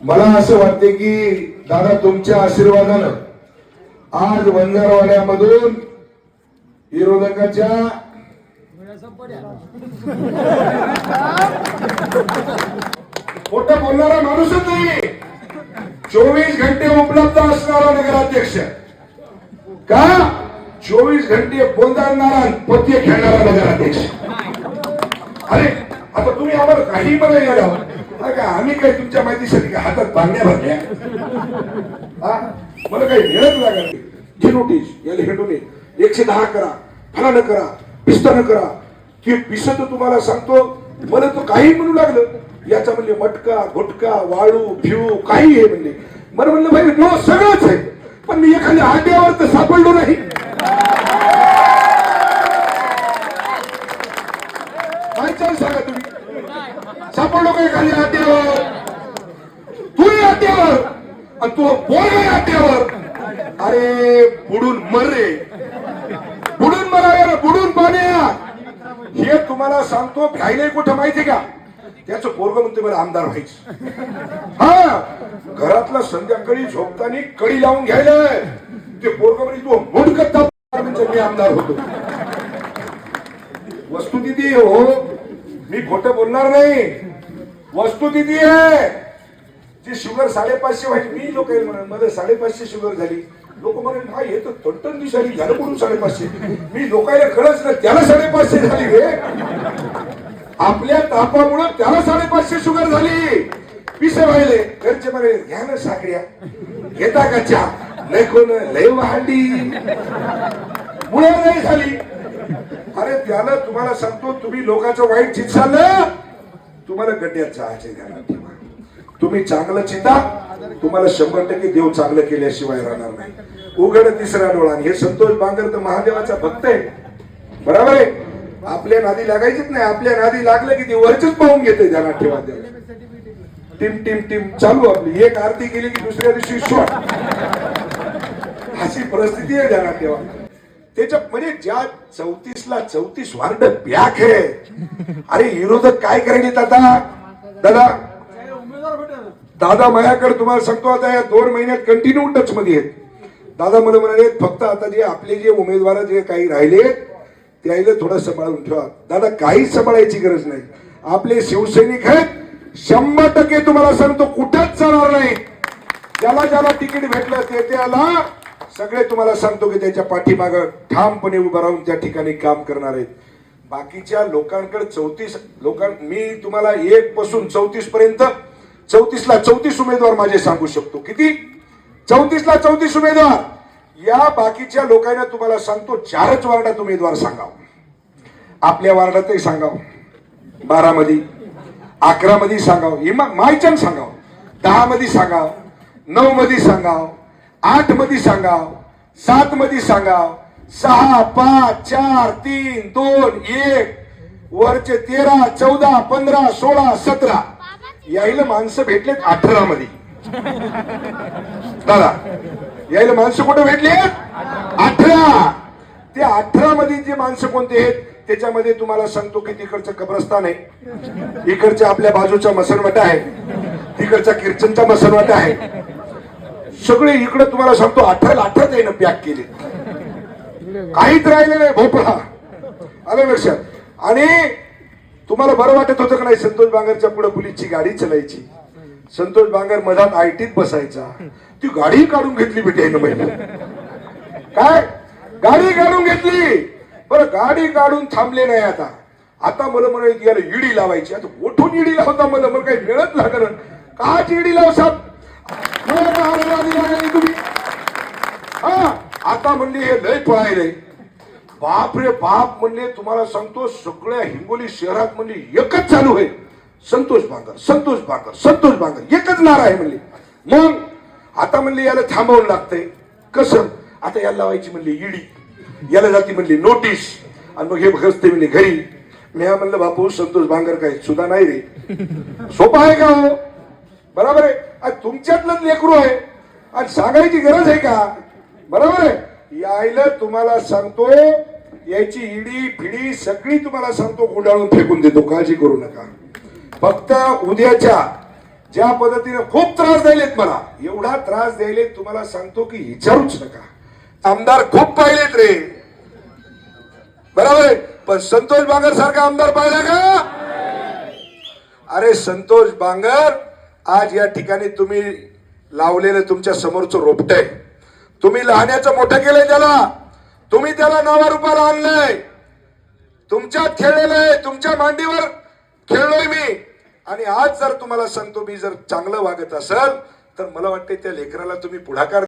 मला असं वाटते की दादा तुमच्या आशीर्वादानं आज वंजारवाड्यामधून विरोधकाच्या खोटं बोलणारा माणूसच नाही चोवीस घंटे उपलब्ध असणारा नगराध्यक्ष. का? चोवीस घंटे बोंदाडणारा पत्य खेळणारा नगराध्यक्ष. अरे आता तुम्ही आम्हाला काही मला येणार आहोत का? आम्ही काय तुमच्या माहितीसाठी काय हातात बांगड्या भरल्या? मला काही मिळत लागत घे नोटीस याला हेटून एकशे दहा करा फलानं करा पिस्तानं करा. की पिसत तुम्हाला सांगतो मला तो काही म्हणू लागलं. याचा म्हणले मटका घोटका वाळू भिऊ काही हे म्हणले. मला म्हणलं भाई सगळंच आहे. पण मी एखाद्या आड्यावर तर सापडलो नाही काय चाल सांगा तुम्ही सापडलो का एखाद्या आड्यावर तू आड्यावर आणि तू बोल आड्यावर अरे बुडून मर रे. बुडून मरा बुडून पाण्या हे तुम्हाला सांगतो भ्यायला कुठं माहिती का? पोरग म्हणते मला आमदार व्हायचं. हा. घरातला संध्याकाळी झोपताना कडी लावून घ्यायला. ते पोरग म्हणजे तू मुंडकत म्हणजे मी आमदार होतो. वस्तुस्थिती हो. मी खोटं बोलणार नाही. वस्तू किती आहे? जी शुगर साडेपाचशे व्हायची मी लोक मध्ये साडेपाचशे शुगर झाली. लोक म्हणे हा हे तर तंटन दिशाली झालं म्हणून साडेपाचशे? मी लोकांना खरंच ना त्याला साडेपाचशे झाली रे. आपल्या तापामुळं त्याला साडेपाचशे शुगर झाली. पिसे व्हायले घरचे म्हणे घ्या ना साखऱ्या घेता का चहा? लय कोण लय वाढली. मुळे नाही झाली. अरे त्याला तुम्हाला सांगतो तुम्ही लोकांचं वाईट चित चाललं. तुम्हाला गड्ड्यात चहाचे ध्यानात ठेवा तुम्ही चांगलं चिता तुम्हाला शंभर टक्के देव चांगलं केल्याशिवाय राहणार नाही. उघड तिसरा डोळा हे संतोष बांगर तर महादेवाचा भक्त आहे. बरोबर आहे? आपल्या नादी लागायचीच नाही. आपल्या नादी लागलं की ते वरचच पाहून घेते ध्यानात ठेवा देव. टिम टिम टिम चालू आपली. एक आरती केली की दुसऱ्या दिवशी शॉट अशी परिस्थिती आहे ध्यानात ठेवा. त्याच्या म्हणजे ज्या चौतीसला चौतीस वार्ड पॅक आहे. अरे विरोधक काय करेल आता दादा? दादा माझ्याकडे तुम्हाला सांगतो आता या दोन महिन्यात कंटिन्यू टच मध्ये आहेत. दादा मला म्हणाले फक्त आता जे आपले जे उमेदवार जे काही राहिले त्याला थोडं सांभाळून ठेवा. दादा काहीच सांभाळायची गरज नाही. आपले शिवसैनिक आहेत शंभर टक्के तुम्हाला सांगतो कुठंच जाणार नाही. ज्याला ज्याला तिकीट भेटलं ते त्याला सगळे तुम्हाला सांगतो की त्याच्या पाठीमाग. ठामपणे उभं राहून त्या ठिकाणी काम करणार आहेत. बाकीच्या लोकांकडे चौतीस लोकां मी तुम्हाला एक पासून चौतीस पर्यंत चौतीस ला चौतीस उमेदवार माझे सांगू शकतो. किती? चौतीस ला चौतीस उमेदवार. या बाकीच्या लोकांना तुम्हाला सांगतो चारच वार्डात उमेदवार सांगाव. आपल्या वार्डातही सांगाव. बारा मध्ये अकरा मध्ये सांगाव इमा मायचन सांगाव. दहा मध्ये सांगाव. नऊ मध्ये सांगाव. आठमध्ये सांगाव. सात मध्ये सांगाव. सहा पाच चार तीन दोन एक. वरचे तेरा चौदा पंधरा सोळा सतरा. यायला माणसं भेटलेत अठरा मध्ये दादा यायला माणसं कुठे भेटले अठरा. ते अठरा मध्ये जे माणसं कोणते आहेत त्याच्यामध्ये तुम्हाला सांगतो की तिकडचं कब्रस्तान आहे. इकडच्या आपल्या बाजूचा मसनवाटा आहे तिकडचा किर्चनचा मसनवाटा आहे सगळे इकडे तुम्हाला सांगतो अठरा अठराच आहे ना पॅक केले काहीच राहिले नाही भोपळा. आलं लक्षात? आणि तुम्हाला बरं वाटत होतं का नाही संतोष बांगरच्या पुढे पोलीसची गाडी चलायची? संतोष बांगर मधात आयटीत बसायचा. ती गाडी काढून घेतली बेटे महिला काय? गाडी काढून घेतली. बरं गाडी काढून थांबले नाही आता. आता मला म्हणायचं याला इडी लावायची. आता उठून इडी लावता मला? मला काही मिळत लागलं काच इडी लावसात? तुम्ही. हा. आता म्हणले हे लय पळायले बाप रे बाप म्हणले तुम्हाला सांगतो सगळ्या हिंगोली शहरात म्हणले एकच चालू आहे. संतोष बांगर संतोष बांगर संतोष बांगर एकच नारा आहे म्हणले. मग आता म्हणले याला थांबवून लागतंय. कसं? आता याला लावायची म्हणली ईडी. याला जाती म्हणली नोटीस. आणि मग हे घसते म्हणले घरी मी हा म्हणलं बापू संतोष बांगर काय सुद्धा नाही रे. सोपा आहे का हो? बरोबर आहे. तुमच्यातलं लेकरू आहे. आणि सांगायची गरज आहे का? बरोबर आहे? यायला तुम्हाला सांगतो याची इडी फिडी सगळी तुम्हाला सांगतो गुंडाळून फेकून देतो काळजी करू नका. फक्त उद्याच्या ज्या पद्धतीने खूप त्रास द्यायलेत मला एवढा त्रास द्यायले तुम्हाला सांगतो की विचारूच नका. आमदार खूप पाहिलेत रे. बरोबर आहे? पण संतोष बांगर सारखा आमदार पाहिला का? अरे संतोष बांगर आज या ठिकाणी तुम्ही लावलेलं तुमच्या समोरचं रोपट आहे. तुम्ही लहान्याचं मोठं केलंय त्याला. तुम्ही त्याला नवा रूपाला आणलंय. तुमच्यात खेळलेलं आहे तुमच्या मांडीवर खेळलोय मी. आणि आज जर तुम्हाला सांगतो मी जर चांगलं वागत असेल तर मला वाटते त्या लेकराला तुम्ही पुढाकार